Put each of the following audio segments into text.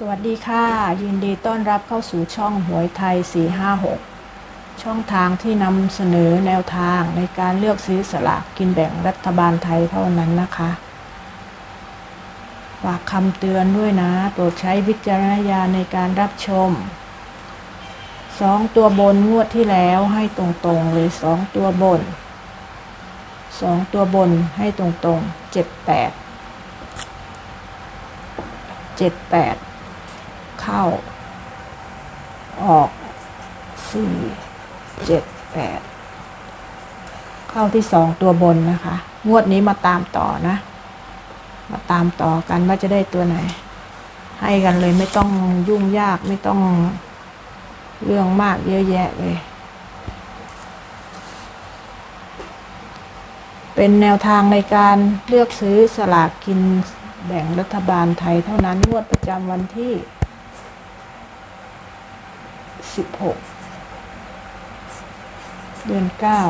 สวัสดีค่ะ ยินดีต้อนรับเข้าสู่ช่องหวยไทย 456 ช่องทางที่นำเสนอแนวทางในการเลือกซื้อสลากกินแบ่งรัฐบาลไทยเท่านั้นนะคะฝากคำเตือนด้วยนะ โปรดใช้วิจารณญาณในการรับชมสองตัวบนงวดที่แล้วให้ตรงๆเลยสองตัวบนสองตัวบนให้ตรงๆเจ็ดแปด เข้า ออกสี่เจ็ดแปดเข้าที่สองตัวบนนะคะ งวดนี้มาตามต่อนะ มาตามต่อกันว่าจะได้ตัวไหน ให้กันเลยไม่ต้องยุ่งยากไม่ต้องเรื่องมากเยอะแยะเลย เป็นแนวทางในการเลือกซื้อสลากกินแบ่งรัฐบาลไทยเท่านั้นงวดประจำวันที่ 16เดือน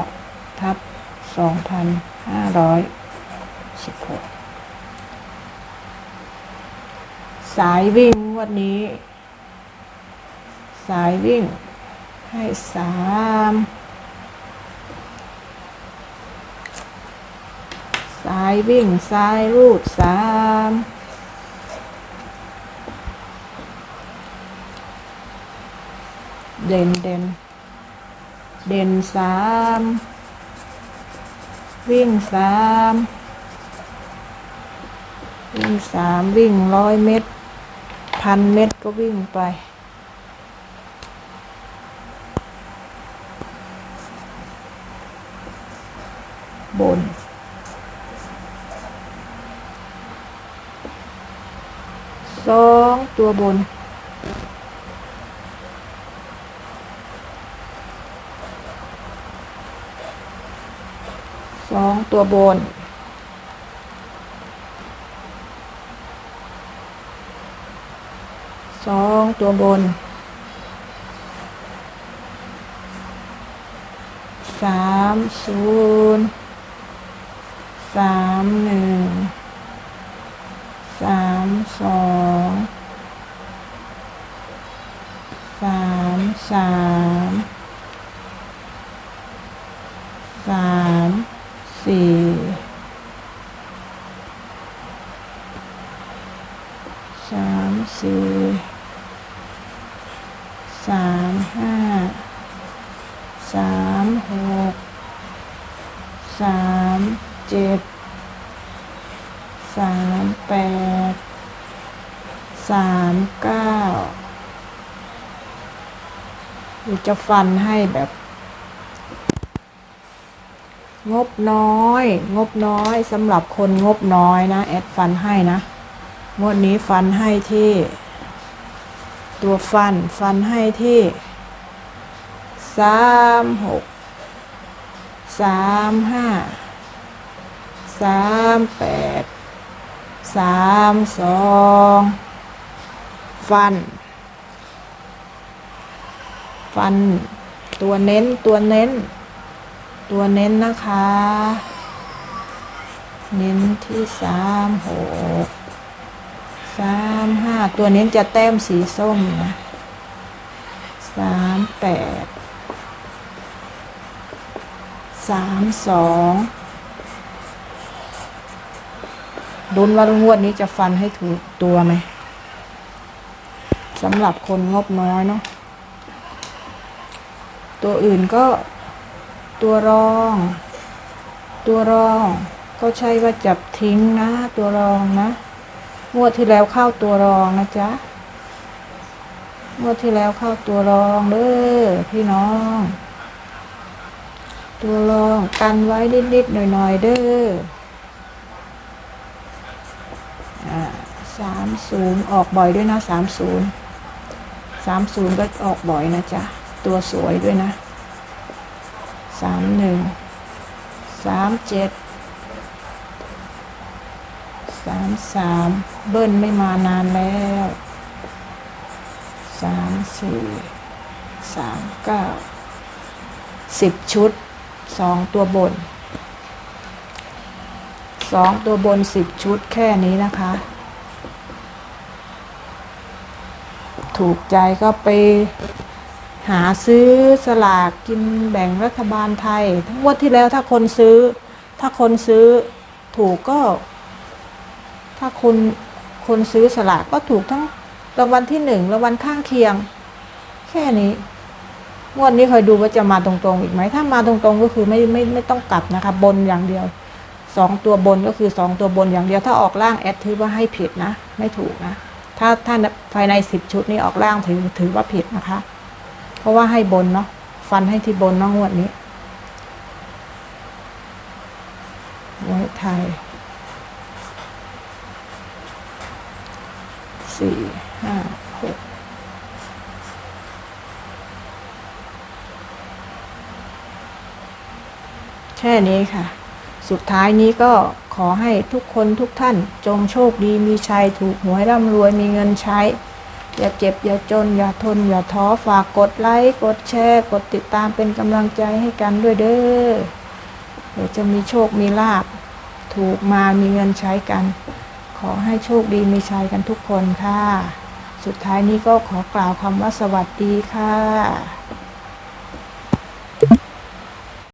9ทับ2516สายวิ่งงวันนี้ สายวิ่งให้สามสายวิ่งสายรูดสาม เด่นเด่นเด่นสามวิ่งสามวิ่งสามวิ่งร้อยเมตร พันเมตรก็วิ่งไปบน สองตัวบน สองตัวบน สองตัวบน สามศูนย์สามหนึ่ง สามสองสามสามสาม สี่สามสี่สามห้าสามหกสามเจ็ดสามแปดสามเก้าจะฟันให้แบบ งบน้อย งบน้อยสำหรับคนงบน้อยนะ แอดฟันให้นะ งวดนี้ฟันให้ที่ ตัวฟันฟันให้ที่สามหกสามห้าสามแปดสามสองฟัน ฟัน ตัวเน้นตัวเน้น ตัวเน้นนะคะ เน้นที่สามหกสามห้าตัวเน้นจะแต้มสีส้มนะสามแปดสามสองดุนว่างวดนี้จะฟันให้ถูกตัวไหมสำหรับคนงบน้อยเนาะตัวอื่นก็ ตัวรอง ตัวรอง ก็ใช่ว่าจับทิ้งนะ ตัวรองนะงวดที่แล้วเข้าตัวรองนะจ๊ะงวดที่แล้วเข้าตัวรองเด้อพี่น้อง ตัวรองกันไว้นิดๆหน่อยๆเด้อสามศูนย์ออกบ่อยด้วยนะสามศูนย์สามศูนย์ก็ออกบ่อยนะจ๊ะ ตัวสวยด้วยนะ สามหนึ่งสามเจ็ดสามสามเบิ้ลไม่มานานแล้วสามสี่สามเก้าสิบชุดสองตัวบนสองตัวบนสิบชุดแค่นี้นะคะ ถูกใจก็ไป หาซื้อสลากกินแบ่งรัฐบาลไทยทั้งวดที่แล้วถ้าคนซื้อ ถ้าคนซื้อถูกก็ ถ้าคุณคนซื้อสลากก็ถูกทั้งรางวัลที่หนึ่งรางวัลข้างเคียง แค่นี้งวดนี้คอยดูว่าจะมาตรงๆอีกไหม ถ้ามาตรงๆก็คือไม่ไม่ไม่ต้องกลับนะคะบนอย่างเดียวสองตัวบนก็คือสองตัวบนอย่างเดียว ถ้าออกล่างแอดถือว่าให้ผิดนะ ไม่ถูกนะ ถ้าถ้าภายในสิบชุดนี้ออกล่างถือถือว่าผิดนะคะ ราะว่าให้บนเนาะฟันให้ที่บนเน้องงวดนี้ไว้ไทยสี่ห้าหกแค่นี้ค่ะ สุดท้ายนี้ก็ขอให้ทุกคนทุกท่านจงโชคดีมีชัยถูกหวยร่ำรวยมีเงินใช้ อย่าเจ็บ อย่าจน อย่าทน อย่าท้อฝากกดไลค์กดแชร์กดติดตามเป็นกำลังใจให้กันด้วยเด้อเดี๋ยวจะมีโชคมีลาบถูกมามีเงินใช้กัน ขอให้โชคดีมีชัยกันทุกคนค่ะ สุดท้ายนี้ก็ขอกล่าวคำว่าสวัสดีค่ะ